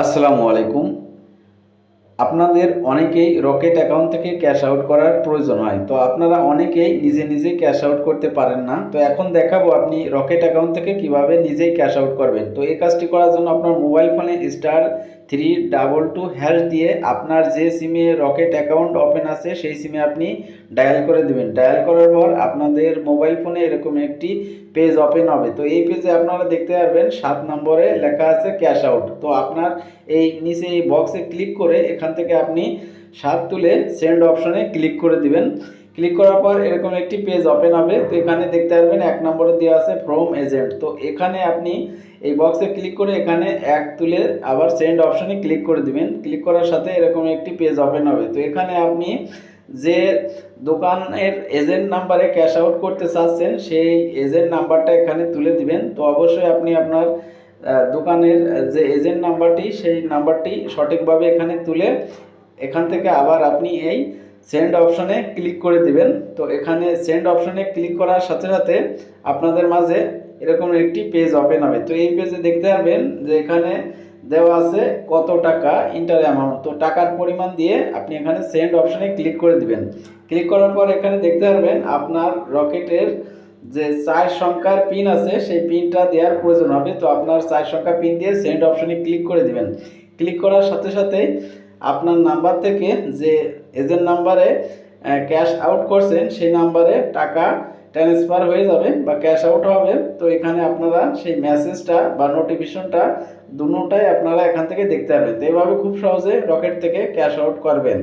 আসসালামু আলাইকুম। আপনাদের অনেকেই রকেট অ্যাকাউন্ট থেকে ক্যাশ আউট করার প্রয়োজন হয়। তো আপনারা অনেকেই নিজে নিজে ক্যাশ আউট করতে পারেন না। তো এখন দেখাবো আপনি রকেট অ্যাকাউন্ট থেকে কীভাবে নিজেই ক্যাশ আউট করবেন। তো এই কাজটি করার জন্য আপনার মোবাইল ফোনে star three double two hash দিয়ে আপনার যে সিমে রকেট অ্যাকাউন্ট ওপেন আছে, সেই সিমে আপনি ডায়াল করে দিবেন। ডায়াল করার পর আপনাদের মোবাইল ফোনে এরকম একটি পেজ ওপেন হবে। তো এই পেজে আপনারা দেখতে পারবেন, সাত নম্বরে লেখা আছে ক্যাশ আউট তো আপনার এই নিচে এই বক্সে ক্লিক করে এখান থেকে আপনি সাত তুলে সেন্ড অপশনে ক্লিক করে দিবেন। ক্লিক করার পর এরকম একটি পেজ ওপেন হবে। তো এখানে দেখতে পারবেন এক নম্বরে দেওয়া আছে ফ্রম এজেন্ট তো এখানে আপনি এই বক্সে ক্লিক করে এখানে এক তুলে আবার সেন্ড অপশনে ক্লিক করে দিবেন। ক্লিক করার সাথে এরকম একটি পেজ ওপেন হবে। তো এখানে আপনি যে দোকানের এজেন্ট নাম্বারে ক্যাশ আউট করতে চাচ্ছেন, সেই এজেন্ট নাম্বারটা এখানে তুলে দিবেন। তো অবশ্যই আপনি আপনার দোকানের যে এজেন্ট নাম্বারটি সেই নাম্বারটি সঠিকভাবে এখানে তুলে এখান থেকে আবার আপনি এই সেন্ড অপশনে ক্লিক করে দিবেন। তো এখানে সেন্ড অপশনে ক্লিক করার সাথে সাথে আপনাদের মাঝে এরকম একটি পেজ ওপেন হবে। তো এই পেজে দেখতে পারবেন যে এখানে দেওয়া আছে কত টাকা ইন্টার অ্যামাউন্ট তো টাকার পরিমাণ দিয়ে আপনি এখানে সেন্ড অপশনে ক্লিক করে দিবেন। ক্লিক করার পর এখানে দেখতে পারবেন আপনার রকেটের যে চার সংখ্যার পিন আছে, সেই পিনটা দেওয়ার প্রয়োজন হবে। তো আপনার চার সংখ্যা পিন দিয়ে সেন্ড অপশনে ক্লিক করে দিবেন। ক্লিক করার সাথে সাথে আপনার নাম্বার থেকে যে এজেন্ট নাম্বারে ক্যাশ আউট করছেন, সেই নাম্বারে টাকা ট্রান্সফার হয়ে যাবে বা ক্যাশ আউট হবে। তো এখানে আপনারা সেই মেসেজটা বা নোটিফিকেশনটা দুটাই আপনারা এখান থেকে দেখতে পারবেন। তো এইভাবে খুব সহজে রকেট থেকে ক্যাশ আউট করবেন।